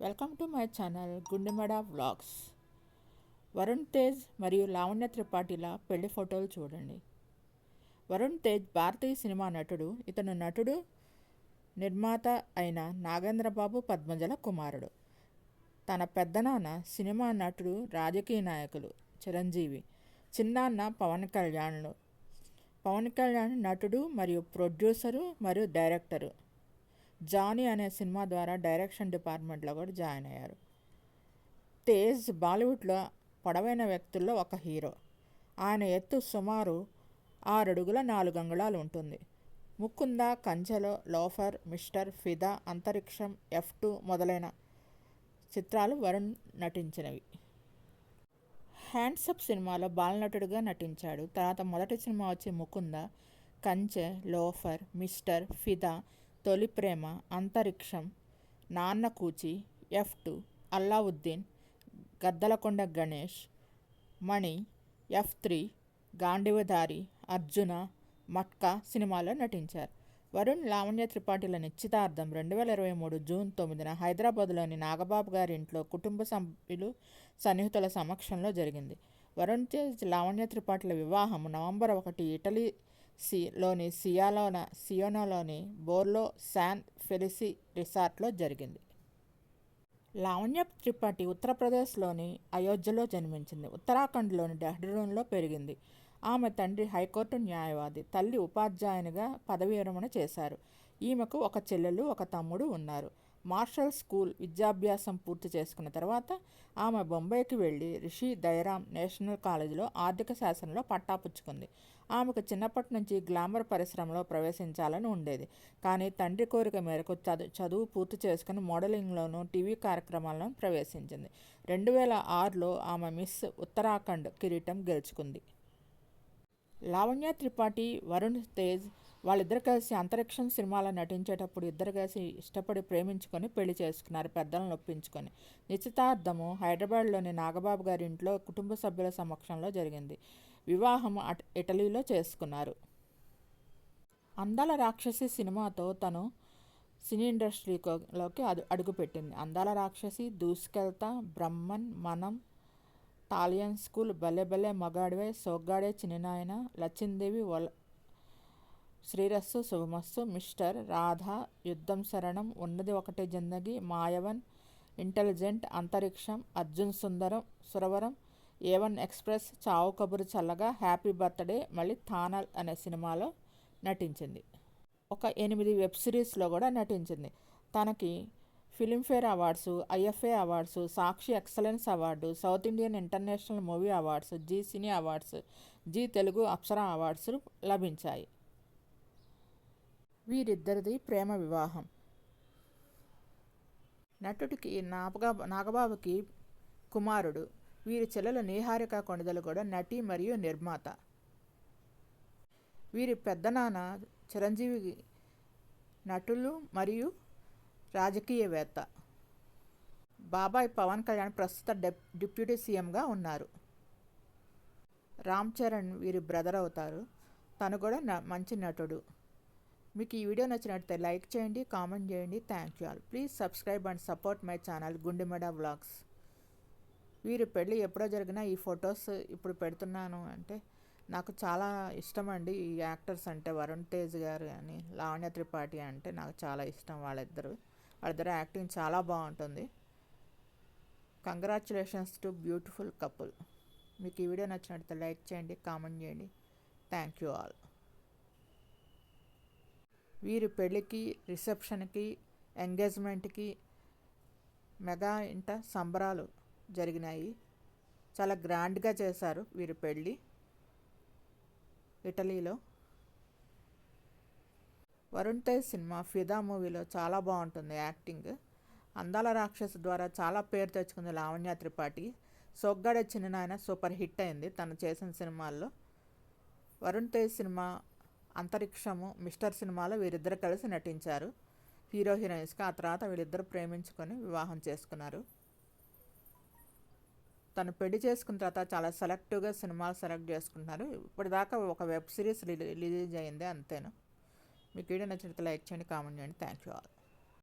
Welcome to my channel Gundemada vlogs. Varun Tej మరియు లావణ్య త్రిపాఠిల పెళ్ళి ఫోటోలు చూడండి. వరుణ్ తేజ్ భారతీయ సినిమా నటుడు. ఇతను నటుడు నిర్మాత అయిన నాగేంద్రబాబు పద్మజల కుమారుడు. తన పెద్దనాన్న సినిమా నటుడు రాజకీయ నాయకులు చిరంజీవి చిన్నాన్న పవన్ కళ్యాణ్లు. పవన్ కళ్యాణ్ నటుడు మరియు ప్రొడ్యూసరు మరియు డైరెక్టరు. జానీ అనే సినిమా ద్వారా డైరెక్షన్ డిపార్ట్మెంట్లో కూడా జాయిన్ అయ్యారు. తేజ్ బాలీవుడ్లో పొడవైన వ్యక్తుల్లో ఒక హీరో. ఆయన ఎత్తు సుమారు ఆరడుగుల నాలుగు అంగుళాలు ఉంటుంది. ముకుంద కంచెలో లోఫర్ మిస్టర్ ఫిదా అంతరిక్షం ఎఫ్ టూ మొదలైన చిత్రాలు వరుణ్ నటించినవి. హ్యాండ్సప్ సినిమాలో బాలనటుడిగా నటించాడు. తర్వాత మొదటి సినిమా వచ్చి ముకుంద కంచె లోఫర్ మిస్టర్ ఫిదా Tholi Prema Antariksham Nanna Kuchi F two Allauddin Gaddalakonda Ganesh Mani F three Gandeevadhari Arjuna Matka సినిమాలో నటించారు. వరుణ్ లావణ్య త్రిపాఠిల నిశ్చితార్థం రెండు వేల ఇరవై మూడు జూన్ తొమ్మిదిన హైదరాబాద్లోని నాగబాబు గారి ఇంట్లో కుటుంబ సభ్యులు సన్నిహితుల సమక్షంలో జరిగింది. వరుణ్ తేజ్ లావణ్య త్రిపాఠిల వివాహం నవంబర్ ఒకటి ఇటలీ సిలోని సియాలోన సియోనాలోని బోర్లో శాన్ ఫెలిసి రిసార్ట్లో జరిగింది. లావణ్య త్రిపాఠి ఉత్తరప్రదేశ్లోని అయోధ్యలో జన్మించింది. ఉత్తరాఖండ్లోని డెహ్రూన్లో పెరిగింది. ఆమె తండ్రి హైకోర్టు న్యాయవాది తల్లి ఉపాధ్యాయునిగా పదవీ విరమణ చేశారు. ఈమెకు ఒక చెల్లెలు ఒక తమ్ముడు ఉన్నారు. మార్షల్ స్కూల్ విద్యాభ్యాసం పూర్తి చేసుకున్న తర్వాత ఆమె బొంబాయికి వెళ్ళి రిషి దయరామ్ నేషనల్ కాలేజీలో ఆర్థిక శాస్త్రంలో పట్టాపుచ్చుకుంది ఆమెకు చిన్నప్పటి నుంచి గ్లామర్ పరిశ్రమలో ప్రవేశించాలని ఉండేది. కానీ తండ్రి కోరిక మేరకు చదువు చదువు పూర్తి చేసుకుని మోడలింగ్లోనూ టీవీ కార్యక్రమాలను ప్రవేశించింది. రెండు వేల ఆరులో ఆమె మిస్ ఉత్తరాఖండ్ కిరీటం గెలుచుకుంది. లావణ్య త్రిపాఠి వరుణ్ తేజ్ వాళ్ళిద్దరు కలిసి అంతరిక్షం సినిమాలో నటించేటప్పుడు ఇద్దరు కలిసి ఇష్టపడి ప్రేమించుకొని పెళ్ళి చేసుకున్నారు పెద్దలను ఒప్పించుకొని. నిశ్చితార్థము హైదరాబాద్లోని నాగబాబు గారి ఇంట్లో కుటుంబ సభ్యుల సమక్షంలో జరిగింది. వివాహం ఇటలీలో చేసుకున్నారు. అందాల రాక్షసి సినిమాతో తను సినీ ఇండస్ట్రీలోకి అడు అడుగుపెట్టింది. అందాల రాక్షసి దూసుకెళ్తా బ్రహ్మన్ మనం టాలియన్ స్కూల్ బలే బలే మగాడివే సోగ్గాడే చిన్ననాయన లచ్చిందేవి వల శ్రీరస్సు శుభమస్సు మిస్టర్ రాధా యుద్ధం శరణం ఉన్నది ఒకటే Zindagi Maayavan intelligent Antariksham Arjun Sundaram Suravaram A one express Chaavu Kaburu Challaga happy birthday మళ్ళీ థానల్ అనే సినిమాలో నటించింది. ఒక ఎనిమిది వెబ్ సిరీస్లో కూడా నటించింది. తనకి Filmfare awards IIFA awards Sakshi excellence award south Indian international movie awards Zee cine awards Zee Telugu Apsara awards లభించాయి. వీరిద్దరిది ప్రేమ వివాహం. నటుడికి నాగబా నాగబాబుకి కుమారుడు. వీరి చెల్లెలు నీహారిక కొండదలు కూడా నటి మరియు నిర్మాత. వీరి పెద్దనాన్న చిరంజీవి నటులు మరియు రాజకీయవేత్త. బాబాయ్ పవన్ కళ్యాణ్ ప్రస్తుత డెప్ డిప్యూటీ సీఎంగా ఉన్నారు. రామ్ చరణ్ వీరి బ్రదర్ అవుతారు. తను కూడా మంచి నటుడు. మీకు ఈ వీడియో నచ్చినట్లయితే లైక్ చేయండి కామెంట్ చేయండి. Thank you all please subscribe and support my channel Gundemeda vlogs వీరి పెళ్ళి ఎప్పుడో జరిగినా ఈ ఫొటోస్ ఇప్పుడు పెడుతున్నాను అంటే నాకు చాలా ఇష్టం అండి ఈ యాక్టర్స్ అంటే. వరుణ్ తేజ్ గారు అని లావణ్య త్రిపాఠి అంటే నాకు చాలా ఇష్టం వాళ్ళిద్దరు. వాళ్ళిద్దరు యాక్టింగ్ చాలా బాగుంటుంది. కంగ్రాచులేషన్స్ టు బ్యూటిఫుల్ కపుల్ మీకు ఈ వీడియో నచ్చినట్లయితే లైక్ చేయండి కామెంట్ చేయండి. థ్యాంక్ యూ ఆల్ వీరి పెళ్ళికి రిసెప్షన్కి ఎంగేజ్మెంట్కి మెగా ఇంట సంబరాలు జరిగినాయి. చాలా గ్రాండ్గా చేశారు వీరి పెళ్ళి ఇటలీలో. వరుణ్ తేజ్ సినిమా ఫిదా మూవీలో చాలా బాగుంటుంది యాక్టింగ్. అందాల రాక్షస్ ద్వారా చాలా పేరు తెచ్చుకుంది లావణ్య త్రిపాఠి. సొగ్గాడ చిన్ననాయన సూపర్ హిట్ అయింది తను చేసిన సినిమాల్లో. వరుణ్ తేజ్ సినిమా అంతరిక్షము మిస్టర్ సినిమాలో వీరిద్దరు కలిసి నటించారు. హీరో హీరోయిన్స్గా ఆ తర్వాత వీళ్ళిద్దరు ప్రేమించుకొని వివాహం చేసుకున్నారు. తను పెళ్ళి చేసుకున్న తర్వాత చాలా సెలెక్టివ్గా సినిమాలు సెలెక్ట్ చేసుకుంటున్నారు. ఇప్పటిదాకా ఒక వెబ్ సిరీస్ రిలీజ్ అయింది అంతేను. మీకు వీడియో నచ్చినట్లయితే లైక్ చేయండి కామెంట్ చేయండి. Thank you all.